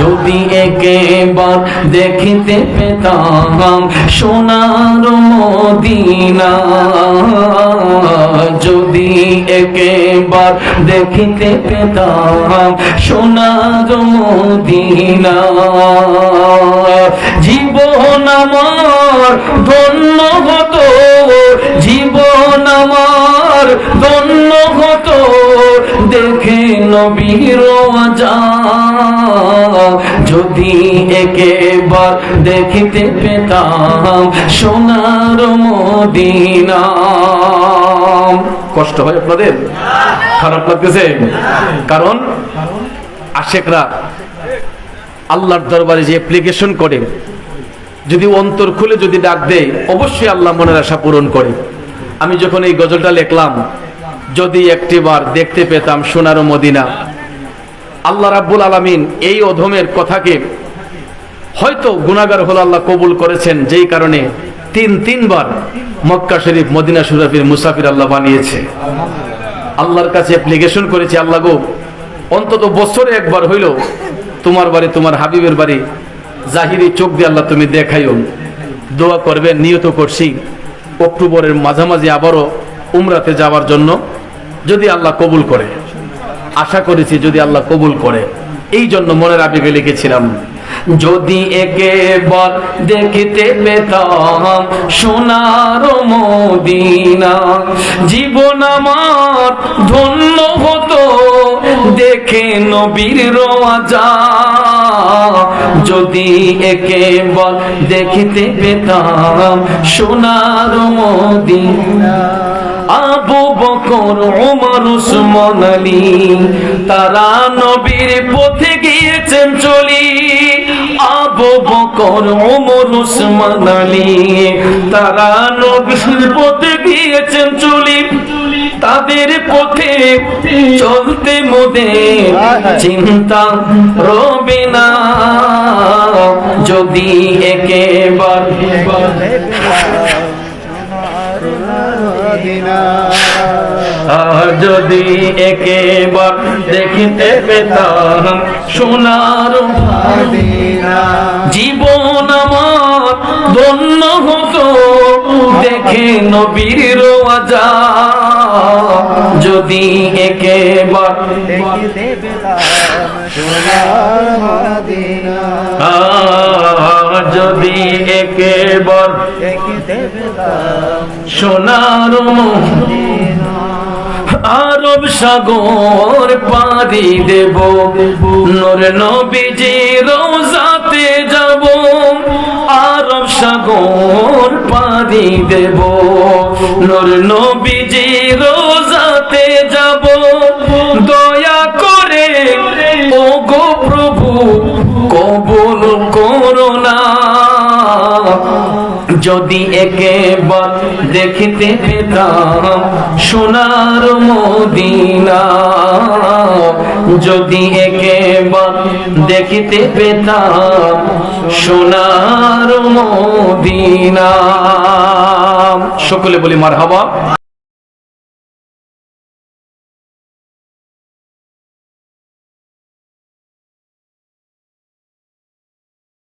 যদি একেবার দেখিতে পেতাম সোনার মদিনা যদি একেবার দেখিতে পেতাম সোনার মদিনা। ধন্য হতো দেখে নবীর যদি একেবার দেখিতে পেতাম সোনার মদিনা। কষ্ট হয় আপনাদের? খারাপ লাগতেছে। কারণ আশেকরা আল্লাহর দরবারে যে অ্যাপ্লিকেশন করে, যদি অন্তর খুলে যদি ডাক দেয়, অবশ্যই আল্লাহ মনের আশা পূরণ করে। আমি যখন এই গজলটা লিখলাম, যদি একটিবার দেখতে পেতাম সোনার মদিনা, আল্লাহ রাব্বুল আলামিন এই অধমের কথাকে হয়তো গুনাগার হলো আল্লাহ কবুল করেছেন, যেই কারণে তিন তিনবার মক্কা শরীফ, মদিনা শরীফের মুসাফির আল্লাহ বানিয়েছে। আল্লাহর কাছে অ্যাপ্লিকেশন করেছে, আল্লাহ গো, অন্তত বছরে একবার হইল তোমার বাড়ি, তোমার হাবিবের বাড়ি, জাহিরি চোখ দিয়ে আল্লাহ তুমি দেখাইও। দোয়া করবে নিয়ত করছি। অক্টোবরের মাঝামাঝি আবারও উমরাতে যাওয়ার জন্য যদি আল্লাহ কবুল করে, আশা করেছি যদি আল্লাহ কবুল করে, এই জন্য মনের আবেগে লিখেছিলাম, যদি একে বল দেখিতে পেতাম সোনার মদিনা, জীবন আমার ধন্য দেখে নবীর রাজা যদি একেবার দেখিতে পেতাম সোনার Medina. Abu Bakr Omar Usman Ali, তারা নবীর পথে গিয়েছেন চলি। Abu Bakr Omar Usman Ali, তারা নবীর পথে গিয়েছেন চলি। তাদের পথে চলতে মোদের চিন্তা রবে না। যদি একেবার আর যদি একেবার দেখিতে পেতাম সোনার জীবন আমার ধন্য হতো দেখে নবীর রাজা, যদি একেবার যদি একেবার সোনার আরব সাগর পাড়ি দেব, নোর নবীজি রোজাতে যাব। আরব সাগর পাড়ি দেব। নোর নবীজি রোজাতে যাব। দয়া করে ও গো প্রভু, কবুল করো না। যদি একেবার দেখিতে পেতাম সোনার মদিনা, যদি একেবার দেখিতে পেতাম সোনার মদিনা। সকলে বলি মার হাবা